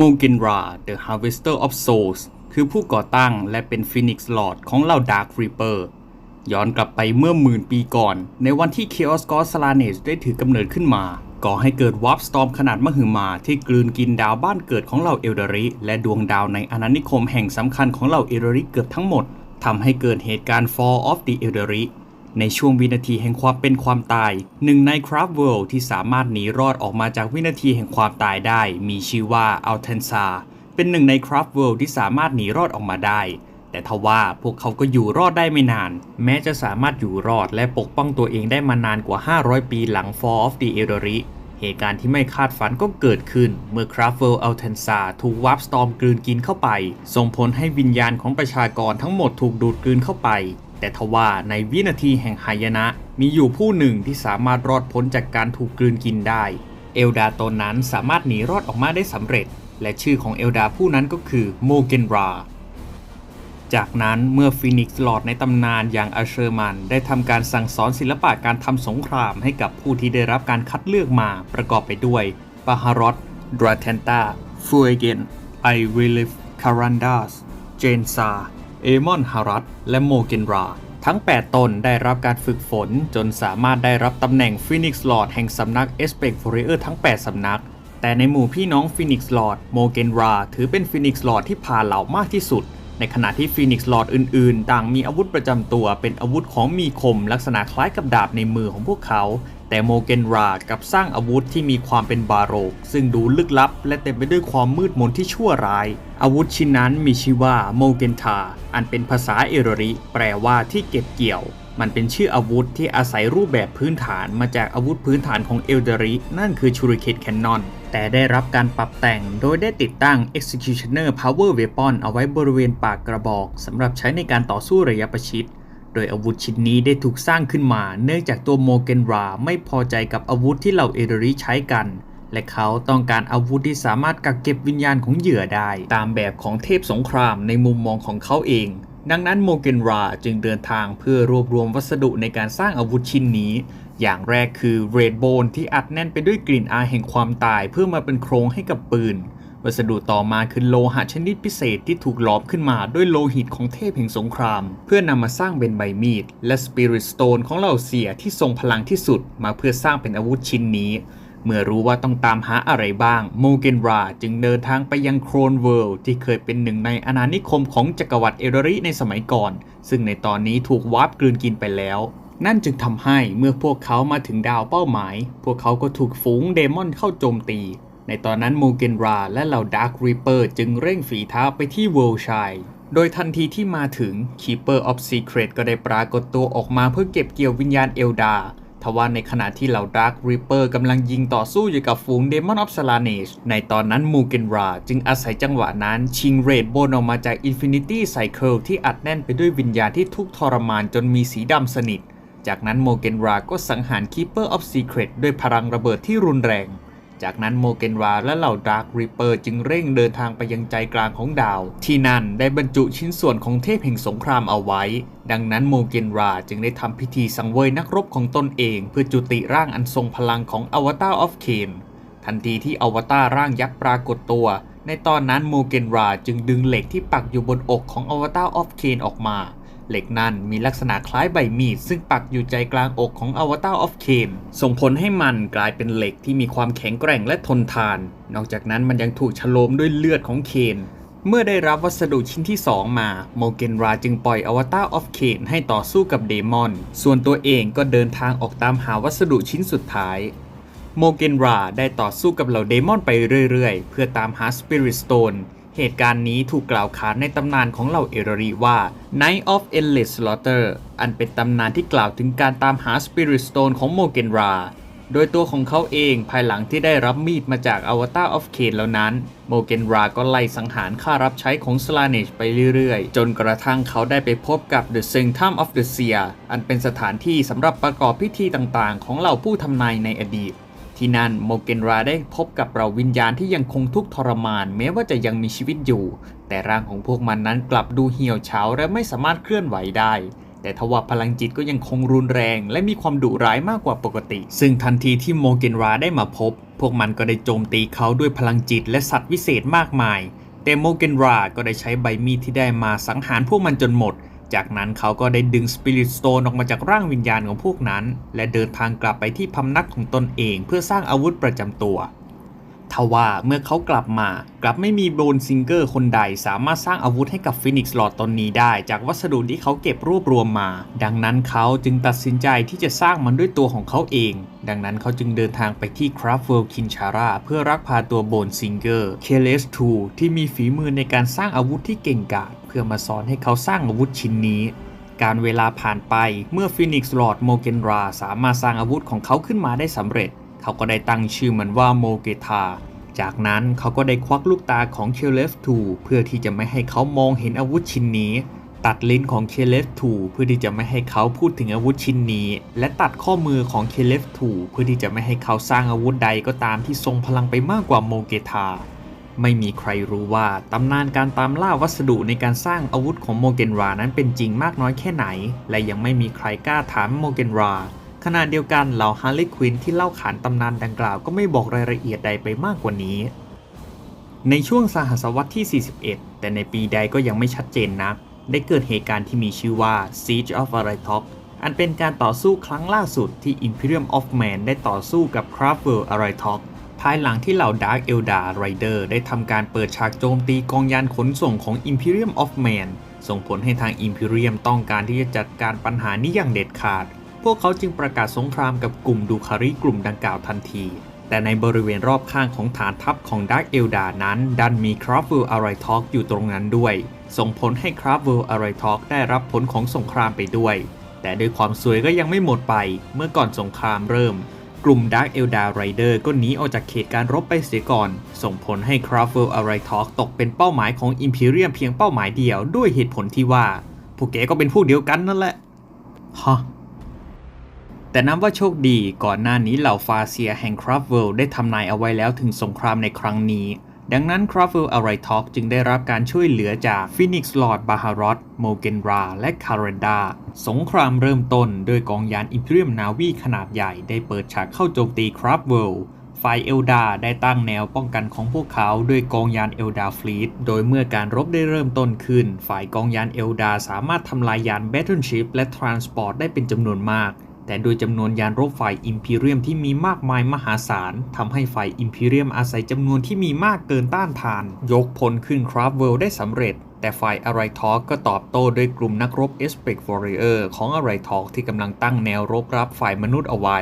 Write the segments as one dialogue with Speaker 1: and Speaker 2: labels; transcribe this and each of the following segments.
Speaker 1: โมกินรา The Harvester of Souls คือผู้ก่อตั้งและเป็นฟินิกซ์ลอร์ดของเหล่า Dark Reaper ย้อนกลับไปเมื่อหมื่นปีก่อน ในวันที่ Chaos God s l a n e ได้ถือกำเนิดขึ้นมาก่อให้เกิดวาร์ปสตอมขนาดมหึมาที่กลืนกินดาวบ้านเกิดของเหล่าเอลเดริและดวงดาวในอาณานิคมแห่งสำคัญของเหล่าเอลเดริเกือบทั้งหมดทำให้เกิดเหตุการณ์ Fall of the Eldari ในช่วงวินาทีแห่งความเป็นความตาย หนึ่งในคราฟเวิลด์ที่สามารถหนีรอดออกมาจากวินาทีแห่งความตายได้ มีชื่อว่าอัลเทนซาเป็นหนึ่งในคราฟเวิลด์ที่สามารถหนีรอดออกมาได้ แต่ทว่าพวกเขาก็อยู่รอดได้ไม่นาน แม้จะสามารถอยู่รอดและปกป้องตัวเองได้มานานกว่า 500 ปีหลัง Fall of the Eldari เหตุการณ์ที่ไม่คาดฝันก็เกิดขึ้น เมื่อคราฟเวิลอัลเทนซาถูกวาร์ปสตอมกลืนกินเข้าไป ส่งผลให้วิญญาณของประชากรทั้งหมดถูกดูดกลืนเข้าไป แต่ทว่าในวินาทีแห่งหายนะ มีอยู่ผู้หนึ่งที่สามารถรอดพ้นจากการถูกกลืนกินได้ เอลดาตนนั้นสามารถหนีรอดออกมาได้สำเร็จ และชื่อของเอลดาผู้นั้นก็คือโมเกนราจากนั้นเมื่อฟินิกซ์หลอดในตำนานอย่างอาเชอร์มัน ได้ทำการสั่งสอนศิลปะการทำสงครามให้กับผู้ที่ได้รับการคัดเลือกมาประกอบไปด้วยปาฮารอตดราเทนตาฟูเอเกนไอวิลิฟคารันดัสเจนซา เอมอนฮารัตและโมเกนรา ทั้ง 8 ตนได้รับการฝึกฝนจนสามารถได้รับตำแหน่งฟินิกซ์ลอร์ดแห่งสำนักเอสเปกฟอริเออร์ทั้ง 8 สำนัก แต่ในหมู่พี่น้องฟินิกซ์ลอร์ดโมเกนรา ถือเป็นฟินิกซ์ลอร์ดที่พาเหล่ามากที่สุด ในขณะที่ฟีนิกซ์ลอร์ดอื่นๆ ต่างมีอาวุธประจำตัวเป็นอาวุธของมีคม ลักษณะคล้ายกับดาบในมือของพวกเขา แต่โมเกนรากับสร้างอาวุธที่มีความเป็นบาโรก ซึ่งดูลึกลับ และเต็มไปด้วยความมืดมนที่ชั่วร้าย อาวุธชิ้นนั้นมีชื่อว่าโมเกนทาอันเป็นภาษาเอโรริ แปลว่าที่เก็บเกี่ยว มันเป็นชื่ออาวุธที่อาศัยรูปแบบพื้นฐานมาจากอาวุธพื้นฐานของเอลเดรินั่นคือชูริเคตแคนนอน แต่ได้รับการปรับแต่งโดยได้ติดตั้ง Executioner Power Weapon เอาไว้บริเวณปากกระบอกสำหรับใช้ในการต่อสู้ระยะประชิด โดยอาวุธชิ้นนี้ได้ถูกสร้างขึ้นมา เนื่องจากตัวโมเกนราไม่พอใจกับอาวุธที่เหล่าเอเดริใช้กัน และเขาต้องการอาวุธที่สามารถกักเก็บวิญญาณของเหยื่อได้ ตามแบบของเทพสงครามในมุมมองของเขาเอง ดังนั้นโมเกนราจึงเดินทางเพื่อรวบรวมวัสดุในการสร้างอาวุธชิ้นนี้ อย่างแรกคือเรดโบนที่อัดแน่นไปด้วยกลิ่นอายแห่งความตายเพื่อมาเป็นโครงให้กับปืน วัสดุต่อมาคือโลหะชนิดพิเศษที่ถูกหลอมขึ้นมาด้วยโลหิตของเทพแห่งสงคราม เพื่อนำมาสร้างเป็นใบมีด และสปิริตสโตนของเหล่าเสียที่ทรงพลังที่สุดมาเพื่อสร้างเป็นอาวุธชิ้นนี้ เมื่อรู้ว่าต้องตามหาอะไรบ้างโมเกนราจึงเดินทางไปยังโครนเวิลด์ที่เคยเป็นหนึ่งในอาณานิคมของจักรวรรดิเอเดริในสมัยก่อน ซึ่งในตอนนี้ถูกวาร์ปกลืนกินไปแล้ว นั่นจึงทำให้เมื่อพวกเขามาถึงดาวเป้าหมาย พวกเขาก็ถูกฝูงเดมอนเข้าโจมตี ในตอนนั้นโมเกนราและเหล่าดาร์ครีเปอร์จึงเร่งฝีเท้าไปที่เวิลด์ชัยโดยทันทีที่มาถึง Keeper of Secret ก็ได้ปรากฏตัวออกมาเพื่อเก็บเกี่ยววิญญาณเอลดาทว่าในขณะที่เหล่าดาร์ครีเปอร์กำลังยิงต่อสู้อยู่กับฝูงเดมอนออฟซาลาเนชในตอนนั้นมูเกนราจึงอาศัยจังหวะนั้นชิงเรดโบนออกมาจากอินฟินิตี้ไซเคิลที่อัดแน่นไปด้วยวิญญาณที่ทุกทรมานจนมีสีดำสนิท จากนั้นโมเกนราก็สังหาร Keeper of Secret ด้วยพลังระเบิดที่รุนแรง จากนั้นโมเกนราและเหล่าดาร์คริปเปอร์จึงเร่งเดินทางไปยังใจกลางของดาว ที่นั่นได้บรรจุชิ้นส่วนของเทพแห่งสงครามเอาไว้ ดังนั้นโมเกนราจึงได้ทำพิธีสังเวยนักรบของตนเอง เพื่อจุติร่างอันทรงพลังของอวตารออฟเคนทันทีที่อวตารร่างยักษ์ปรากฏตัว ในตอนนั้นโมเกนราจึงดึงเหล็กที่ปักอยู่บนอกของอวตารออฟเคนออกมา เหล็กนั้นมีลักษณะคล้ายใบมีดซึ่งปักอยู่ใจกลางอกของอวตารออฟเคนส่งผลให้มันกลายเป็นเหล็กที่มีความแข็งแกร่งและทนทาน นอกจากนั้นมันยังถูกฉโลมด้วยเลือดของเคนเมื่อได้รับวัสดุชิ้นที่ 2 มา โมเกนราจึงปล่อยอวตารออฟเคนให้ต่อสู้กับเดมอน ส่วนตัวเองก็เดินทางออกตามหาวัสดุชิ้นสุดท้าย โมเกนราได้ต่อสู้กับเหล่าเดมอนไปเรื่อยๆ เพื่อตามหาสปิริตสโตน เหตุการณ์นี้ถูกกล่าวขานในตำนานของเหล่าเอรรีว่า Night of Endless Slaughter อันเป็นตำนานที่กล่าวถึงการตามหา Spirit Stone ของโมเกนรา โดยตัวของเขาเองภายหลังที่ได้รับมีดมาจากอวตารออฟเคนแล้วนั้น โมเกนราก็ไล่สังหารข้ารับใช้ของสลาเนชไปเรื่อยๆ จนกระทั่งเขาได้ไปพบกับ The Sanctum of the Seer อันเป็นสถานที่สำหรับประกอบพิธีต่างๆ ของเหล่าผู้ทำนายในอดีต ที่นั่นโมเกนราได้พบกับเราวิญญาณที่ยังคงทุกข์ทรมาน แม้ว่าจะยังมีชีวิตอยู่ แต่ร่างของพวกมันนั้นกลับดูเหี่ยวเฉาและไม่สามารถเคลื่อนไหวได้ แต่ทว่าพลังจิตก็ยังคงรุนแรง และมีความดุร้ายมากกว่าปกติ ซึ่งทันทีที่โมเกนราได้มาพบ พวกมันก็ได้โจมตีเขาด้วยพลังจิตและสัตว์วิเศษมากมาย แต่โมเกนราก็ได้ใช้ใบมีดที่ได้มาสังหารพวกมันจนหมด จากนั้นเขาก็ได้ดึงสปิริตสโตนออกมาจากร่างวิญญาณของพวกนั้น และเดินทางกลับไปที่พำนักของตนเองเพื่อสร้างอาวุธประจำตัวทว่าเมื่อเขากลับมากลับไม่มีโบนซิงเกอร์คนใดสามารถสร้างอาวุธให้กับฟินิกซ์หลอดตนนี้ได้ จากวัสดุที่เขาเก็บรวบรวมมา ดังนั้นเขาจึงตัดสินใจที่จะสร้างมันด้วยตัวของเขาเอง ดังนั้นเขาจึงเดินทางไปที่คราฟเวลคินชาร่าเพื่อรักพาตัวโบนซิงเกอร์เคเลสทูที่มีฝีมือในการสร้างอาวุธที่เก่งกาจ เพื่อมาสอนให้เขาสร้างอาวุธชิ้นนี้ การเวลาผ่านไปเมื่อฟินิกซ์ลอดโมเกนราสามารถสร้างอาวุธของเขาขึ้นมาได้สำเร็จ เขาก็ได้ตั้งชื่อมันว่าโมเกทาจากนั้นเขาก็ได้ควักลูกตาของเคเลฟทูเพื่อที่จะไม่ให้เขามองเห็นอาวุธชิ้นนี้ ตัดลิ้นของเคเลฟทูเพื่อที่จะไม่ให้เขาพูดถึงอาวุธชิ้นนี้ และตัดข้อมือของเคเลฟทูเพื่อที่จะไม่ให้เขาสร้างอาวุธใดก็ตามที่ทรงพลังไปมากกว่าโมเกทา ไม่มีใครรู้ว่าตำนานการตามล่าวัสดุในการสร้างอาวุธของโมเกนรานั้นเป็นจริงมากน้อยแค่ไหน และยังไม่มีใครกล้าถามโมเกนราขณะเดียวกันเหล่าฮาร์เลควินที่เล่าขานตำนานดังกล่าวก็ไม่บอกรายละเอียดใดไปมากกว่านี้ ในช่วงสหัสวรรษที่ 41 แต่ในปีใดก็ยังไม่ชัดเจนนัก ได้เกิดเหตุการณ์ที่มีชื่อว่า Siege of a r a t o k อันเป็นการต่อสู้ครั้งล่าสุดที่ Imperium of Man ได้ต่อสู้กับ c r a f t w e l a r a t o k ภายหลังที่เหล่า Dark Eldar Rider ได้ทำการเปิดฉากโจมตีกองยานขนส่งของ Imperium of Man ส่งผลให้ทาง Imperium ต้องการที่จะจัดการปัญหานี้อย่างเด็ดขาด พวกเขาจึงประกาศสงครามกับกลุ่มดูคาริกลุ่มดังกล่าวทันที แต่ในบริเวณรอบข้างของฐานทัพของ Dark Eldar นั้น ดันมี c r a f t w e l a r a t o k อยู่ตรงนั้นด้วย ส่งผลให้ c r a f t w e l a r a t o k ได้รับผลของสงครามไปด้วย แต่ด้วยความสวยก็ยังไม่หมดไป เมื่อก่อนสงครามเริ่ม กลุ่ม Dark Eldar Rider ก็หนีออกจากเขตการรบไปเสียก่อน ส่งผลให้ c r a f t w e l a r i t o k ตกเป็นเป้าหมายของ Imperium เพียงเป้าหมายเดียวด้วยเหตุผลที่ว่า พวกแกก็เป็นพวกเดียวกันนั่นแหละ ฮะ แต่นับว่าโชคดีก่อนหน้านี้เหล่าฟาเซียแห่งคราฟเวลได้ทำนายเอาไว้แล้วถึงสงครามในครั้งนี้ ดังนั้นคราฟเวลอาไรท็อกจึงได้รับการช่วยเหลือจากฟินิกซ์ลอร์ดบาฮารอตโมเกนรา และคาร์เรนดา สงครามเริ่มต้นโดยกองยานอิมพีเรียมนาวีขนาดใหญ่ได้เปิดฉากเข้าโจมตีคราฟเวลฝ่ายเอลดาได้ตั้งแนวป้องกันของพวกเขาด้วยกองยานเอลดาฟลีต โดยเมื่อการรบได้เริ่มต้นขึ้น ฝ่ายกองยานเอลดาสามารถทำลายยานแบทเทิลชิพและทรานสปอร์ตได้เป็นจำนวนมาก แต่โดยจำนวนยานรบฝ่ายอิมพีเรียมที่มีมากมายมหาศาลทำให้ฝ่ายอิมพีเรียมอาศัยจำนวนที่มีมากเกินต้านทาน ยกพลขึ้นคราฟเวลได้สำเร็จ แต่ฝ่ายอะไรทอกก็ตอบโต้ด้วยกลุ่มนักรบเอสเปกวอริเออร์ของอะไรทอกที่กำลังตั้งแนวรบรับฝ่ายมนุษย์เอาไว้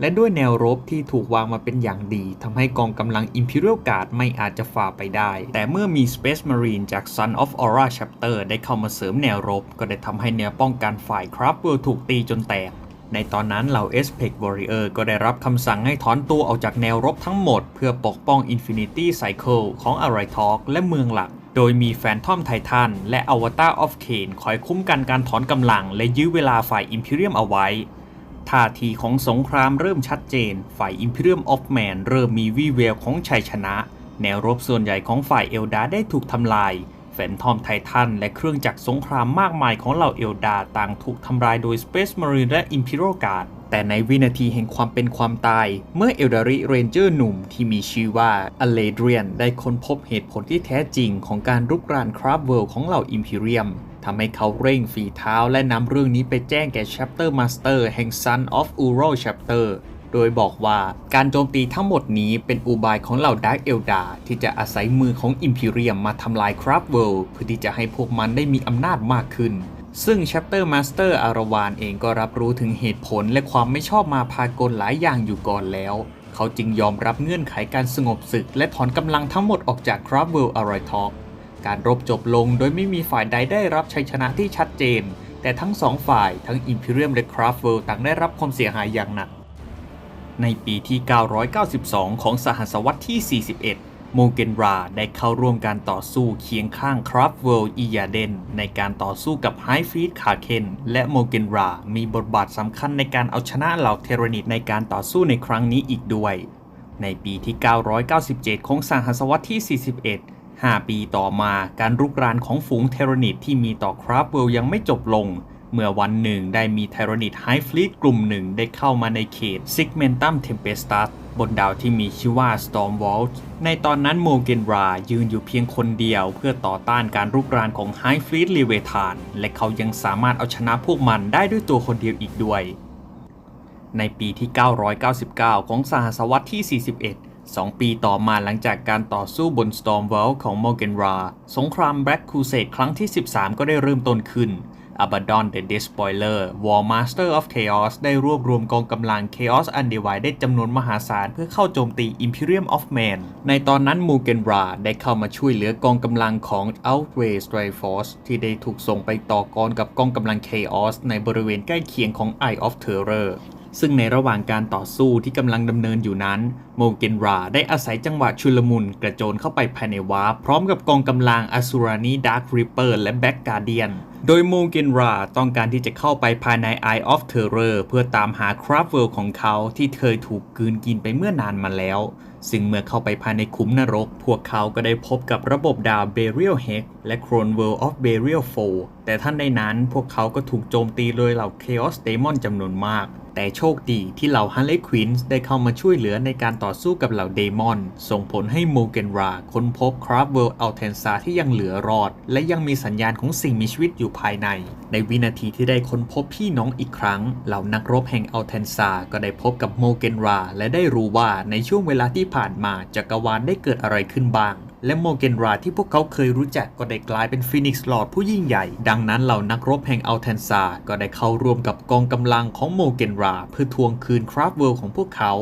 Speaker 1: และด้วยแนวรบที่ถูกวางมาเป็นอย่างดีทำให้กองกำลัง Imperial Guard ไม่อาจจะฝ่าไปได้ แต่เมื่อมี Space Marine จาก Son of Aura Chapter ได้เข้ามาเสริมแนวรบ ก็ได้ทำให้แนวป้องกันฝ่ายคราฟเวลถูกตีจนแตก ในตอนนั้นเหล่า s p e c Warrior ก็ได้รับคำสั่งให้ถอนตัวออกจากแนวรบทั้งหมด เพื่อปกป้อง Infinity Cycle ของ a r i t a l k และเมืองหลัก โดยมี Phantom Titan และ Avatar of Kane คอยคุ้มกันการถอนกำลัง และยื้อเวลาฝ่าย Imperium เอาไว้ท่าทีของสงครามเริ่มชัดเจน ฝ่าย Imperium of Man เริ่มมีวี่แววของชัยชนะ แนวรบส่วนใหญ่ของฝ่ายเอลดาได้ถูกทำลาย ฟนทอมไททันและเครื่องจักรสงครามมากมายของเหล่าเอลดาต่างถูกทำลายโดย Space Marine และ Imperial Guard แต่ในวินาทีแห่งความเป็นความตาย เมื่อเอลดาริเรนเจอร์หนุ่มที่มีชื่อว่าอเลเดรียนได้ค้นพบเหตุผลที่แท้จริงของการรุกรานคราฟเวิลด์ของเหล่า Imperium ทำให้เขาเร่งฝีเท้าและนำเรื่องนี้ไปแจ้งแก่ Chapter Master แห่ง Son of Uro Chapter โดยบอกว่าการโจมตีทั้งหมดนี้เป็นอุบายของเหล่า Dark Eldar ที่จะอาศัยมือของ Imperium มมาทำลาย Craft World เพื่อที่จะให้พวกมันได้มีอำนาจมากขึ้น ซึ่ง Chapter Master อารวานเองก็รับรู้ถึงเหตุผลและความไม่ชอบมาพากลหลายอย่างอยู่ก่อนแล้ว เขาจึงยอมรับเงื่อนไขการสงบศึก และถอนกำลังทั้งหมดออกจาก Craft World a r i t o k การรบจบลงโดยไม่มีฝ่ายใดได้รับชัยชนะที่ชัดเจน แต่ทั้งสองฝ่ายทั้ง Imperium และ Craft World ต่างได้รับความเสียหายอย่างหนัก ในปีที่ 992 ของสหัสวรรษที่ 41 โมเกนราได้เข้าร่วมการต่อสู้เคียงข้างคราฟเวิลอียาเดนในการต่อสู้กับไฮฟรีดคาเคนและโมเกนรามีบทบาทสำคัญในการเอาชนะเหล่าเทเรนิตในการต่อสู้ในครั้งนี้อีกด้วย ในปีที่ 997 ของสหัสวรรษที่ 41 5 ปีต่อมาการรุกรานของฝูงเทรนิตที่มีต่อคราฟเวิลยังไม่จบลง เมื่อวันหนึ่งได้มีไทรอนิดไฮฟลีตกลุ่มหนึ่งได้เข้ามาในเขต Segmentum Tempestus บนดาวที่มีชื่อว่า Stormwall ในตอนนั้นโมเกนรายืนอยู่เพียงคนเดียวเพื่อต่อต้านการรุกรานของไฮฟลีตลีเวธาน และเขายังสามารถเอาชนะพวกมันได้ด้วยตัวคนเดียวอีกด้วย ในปีที่ 999 ของสหศตวรรษที่ 41สองปีต่อมาหลังจากการต่อสู้บน Stormwall ของ m o r g a n r a สงคราม Black Crusade ครั้งที่ 13 ก็ได้เริ่มต้นขึ้น Abaddon the Despoiler War Master of Chaos ได้รวบรวมกองกำลัง Chaos Undivided จำนวนมหาศาลเพื่อเข้าโจมตี Imperium of Man ในตอนนั้น m u g e n r a ได้เข้ามาช่วยเหลือกองกำลังของ Outway Strike Force ที่ได้ถูกส่งไปต่อกรกับกองกำลัง Chaos ในบริเวณใกล้เคียงของ Eye of Terror ซึ่งในระหว่างการต่อสู้ที่กำลังดำเนินอยู่นั้น โมเกนราได้อาศัยจังหวะชุลมุนกระโจนเข้าไปภายในวาร์พร้อมกับกองกำลังอ s ูรานีดาร์ r ริปเปอร์และแบ็กการเดียน โดยโมเกนราต้องการที่จะเข้าไปภายใน Eye of Terror เพื่อตามหาคราฟเวลของเขาที่เคยถูกกืนกินไปเมื่อนานมาแล้ว ซึ่งเมื่อเข้าไปภายในขุมนรก พวกเขาก็ได้พบกับระบบดาว Burial Hex และ Clone World of Burial 4แต่ท่านในนั้นพวกเขาก็ถูกโจมตีโดยเหล่า Chaos Demon จำนวนมาก แต่โชคดีที่เหล่า Harley Quinn ได้เข้ามาช่วยเหลือในการต่อสู้กับเหล่าเดมอน ส่งผลให้โมเกนราค้นพบคราฟเวลอัลเทนซาที่ยังเหลือรอด และยังมีสัญญาณของสิ่งมีชีวิตอยู่ภายใน ในวินาทีที่ได้ค้นพบพี่น้องอีกครั้ง เหล่านักรบแห่งอัลเทนซาก็ได้พบกับโมเกนราและได้รู้ว่าในช่วงเวลาที่ผ่านมาจักรวาลได้เกิดอะไรขึ้นบ้าง และโมเกนราที่พวกเขาเคยรู้จักก็ได้กลายเป็นฟินิกซ์ลอร์ดผู้ยิ่งใหญ่ ดังนั้นเหล่านักรบแห่งอัลเทนซา ก็ได้เข้าร่วมกับกองกำลังของโมเกนรา เพื่อทวงคืนคราฟเวลของพวกเขา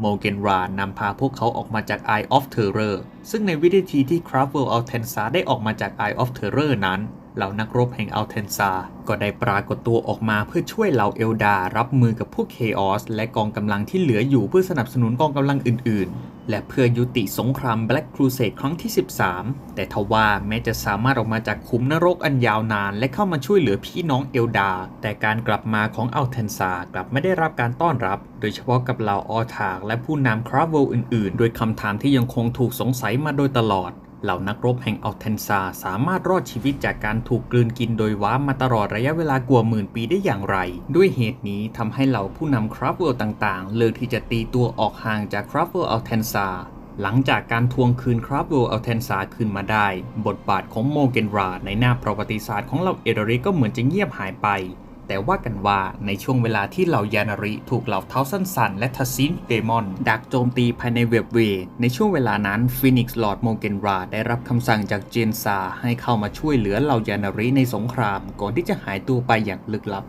Speaker 1: โมเกนรานำพาพวกเขาออกมาจาก Eye of Terror ซึ่งในวินาทีที่คราฟเวลอัลเทนซาได้ออกมาจาก Eye of Terror นั้นเหล่านักรบแห่งอัลเทนซา ก็ได้ปรากฏตัวออกมาเพื่อช่วยเหล่าเอลดา รับมือกับพวกเคออสและกองกำลังที่เหลืออยู่เพื่อสนับสนุนกองกำลังอื่นๆ และเพื่อยุติสงครามแบล็กครูเสดครั้งที่ 13 แต่ทว่าแม้จะสามารถออกมาจากคุมนรกอันยาวนาน และเข้ามาช่วยเหลือพี่น้องเอลดา แต่การกลับมาของอัลเทนซากลับไม่ได้รับการต้อนรับ โดยเฉพาะกับเหล่าออทากและผู้นำคราเวลอื่นๆ โดยคำถามที่ยังคงถูกสงสัยมาโดยตลอด เหล่านักรบแห่งอัลเทนซาสามารถรอดชีวิตจากการถูกกลืนกินโดยว้ามาตลอดระยะเวลากว่าหมื่นปีได้อย่างไร ด้วยเหตุนี้ทำให้เหล่าผู้นำคราฟเวลต่างๆ เลือกที่จะตีตัวออกห่างจากคราฟเวลอัลเทนซาหลังจากการทวงคืนคราฟเวลอัลเทนซาคืนมาได้ บทบาทของโมเกนราในหน้าประวัติศาสตร์ของเหล่าเอเดริก็เหมือนจะเงียบหายไป แต่ว่ากันว่าในช่วงเวลาที่เหล่ายานาริถูกเหล่าเท้าสันสันและทัสซินเดมอน ดักโจมตีภายในเว็บเวในช่วงเวลานั้นฟินิกซ์ลอร์ดโมเกนราได้รับคำสั่งจากเจนซาให้เข้ามาช่วยเหลือเหล่ายานาริในสงคราม ก่อนที่จะหายตัวไปอย่างลึกลับ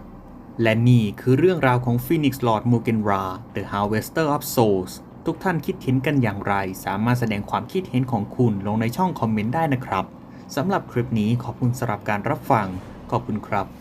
Speaker 1: และนี่คือเรื่องราวของ Phoenix Lord m u g e n r a The Harvester of Souls ทุกท่านคิดเห็นกันอย่างไร สามารถแสดงความคิดเห็นของคุณลงในช่องคอมเมนต์ได้นะครับสำหรับคลิปนี้ขอบคุณสำหรับการรับฟัง ขอบคุณครับ